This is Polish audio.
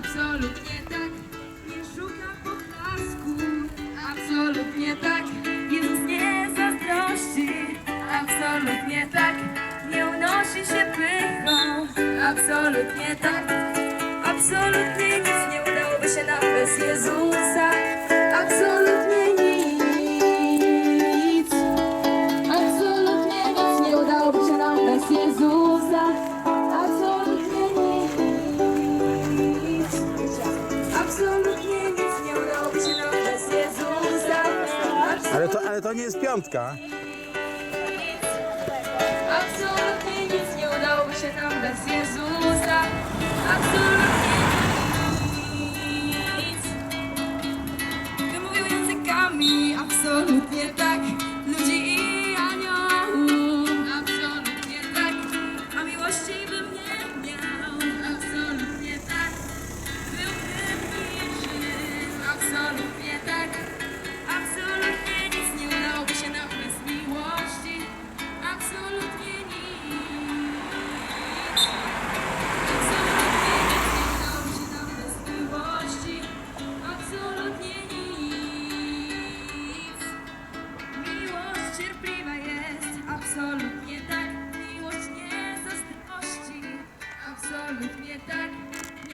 Absolutnie tak, nie szukam poklasku. Absolutnie tak, Jezus nie zazdrości. Absolutnie tak, nie unosi się pychą. Absolutnie tak, absolutnie nic nie udałoby się nam bez Jezusa. To, ale to nie jest piątka. Absolutnie nic nie udałoby się nam bez Jezusa. Absolutnie nic. Wymówił językami, absolutnie